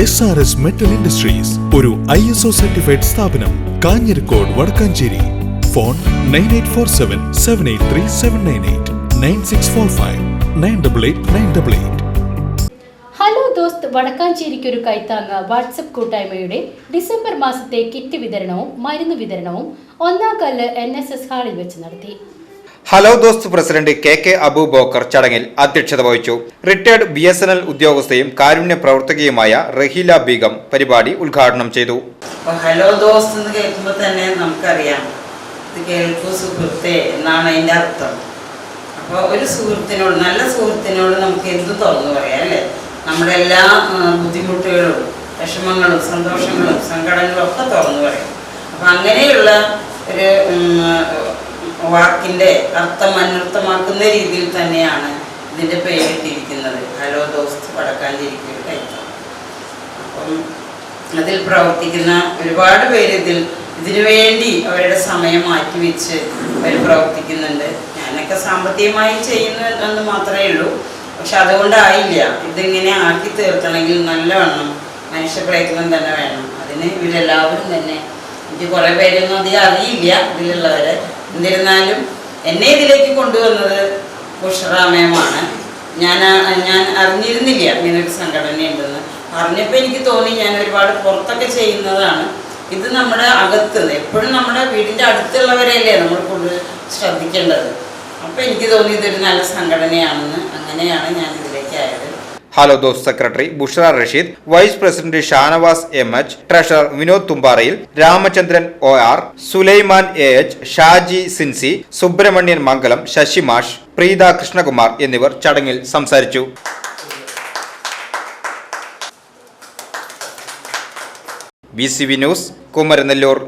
S R S metal industries ഒരു I S O certified സ്ഥാപനം Kanjirakode Vadakkanchery. Phone nine eight four seven seven eight three seven nine eight nine six four five nine double eight nine double eight hello Dost. വടക്കാഞ്ചേരിക്ക് ഒരു കൈത്താങ്ങ WhatsApp കൂട്ടായ്മയുടെ December മാസത്തെ kit വിതരണവും മരുന്ന് വിതരണവും ഒന്നാം കല്ല് എൻ എസ് എസ് ഹാളിൽ വെച്ച് നടത്തി. Hello Dost president K K Aboobacker ചടങ്ങിൽ അധ്യക്ഷത വഹിച്ചു. Retired B S N L ഉദ്യോഗസ്ഥയും കാരുണ്യ പ്രവർത്തകയുമായ റഹീല ബീഗം പരിപാടി ഉദ്ഘാടനം ചെയ്തു. ഹലോ ദോസ്ത് എന്ന് കേൾക്കുമ്പോൾ തന്നെ നമുക്കറിയാം. ഇത് കേൾക്കൂ സുഹൃത്തെ എന്നാണ് അതിന്റെ അർത്ഥം. അപ്പോൾ ഒരു സുഹൃത്തിനോട് നല്ല സുഹൃത്തിനോട് നമുക്ക് എന്ത് തുറന്നു പറയാം അല്ലേ? നമ്മുടെ എല്ലാ ബുദ്ധിമുട്ടുകളും വിഷമങ്ങളും സന്തോഷങ്ങളും സങ്കടങ്ങളും ഒക്കെ തുറന്നു പറയാം. അപ്പം അങ്ങനെയുള്ള ഒരു വാക്കിന്റെ അർത്ഥം അനർത്ഥമാക്കുന്ന രീതിയിൽ തന്നെയാണ് ഇതിന്റെ പേരിട്ടിരിക്കുന്നത് ഹലോ ദോസ്ത് വടക്കാഞ്ചേരിക്ക് കൈത്തം. അപ്പം അതിൽ പ്രവർത്തിക്കുന്ന ഒരുപാട് പേര് ഇതിൽ ഇതിനു വേണ്ടി അവരുടെ സമയം മാറ്റിവെച്ച് അവർ പ്രവർത്തിക്കുന്നുണ്ട്. ഞാനൊക്കെ സാമ്പത്തികമായി ചെയ്യുന്നു എന്ന് മാത്രമേ ഉള്ളൂ. പക്ഷെ അതുകൊണ്ടായില്ല. ഇതിങ്ങനെ ആക്കി തീർക്കണമെങ്കിൽ നല്ലവണ്ണം മനുഷ്യപ്രയത്നം തന്നെ വേണം. അതിന് ഇവരെല്ലാവരും തന്നെ എനിക്ക് കുറേ പേരൊന്നും അധികം അറിയില്ല ഇതിലുള്ളവരെ. എന്നിരുന്നാലും എന്നെ ഇതിലേക്ക് കൊണ്ടുവന്നത് ഉഷറാമയമാണ് ഞാൻ ഞാൻ അറിഞ്ഞിരുന്നില്ല ഇങ്ങനെ ഒരു സംഘടനയുണ്ടെന്ന്. അറിഞ്ഞപ്പോൾ എനിക്ക് തോന്നി ഞാൻ ഒരുപാട് പുറത്തൊക്കെ ചെയ്യുന്നതാണ്. ഇത് നമ്മുടെ അകത്ത് എപ്പോഴും നമ്മുടെ വീടിന്റെ അടുത്തുള്ളവരെയല്ലേ നമ്മൾ കൂടുതൽ ശ്രദ്ധിക്കേണ്ടത്. അപ്പോൾ എനിക്ക് തോന്നി ഇതൊരു നല്ല സംഘടനയാണെന്ന്. അങ്ങനെയാണ് ആയത് hello Dost secretary Bushra Rasheed vice president Shanavas M H treasurer Vinod Thumparayil Ramachandran O R Sulaiman A H Shaji Sincy Subrahmanyan Mangalam ശശിമാഷ് Preetha Krishnakumar എന്നിവർ ചടങ്ങിൽ സംസാരിച്ചു. B C V news Kumaranellur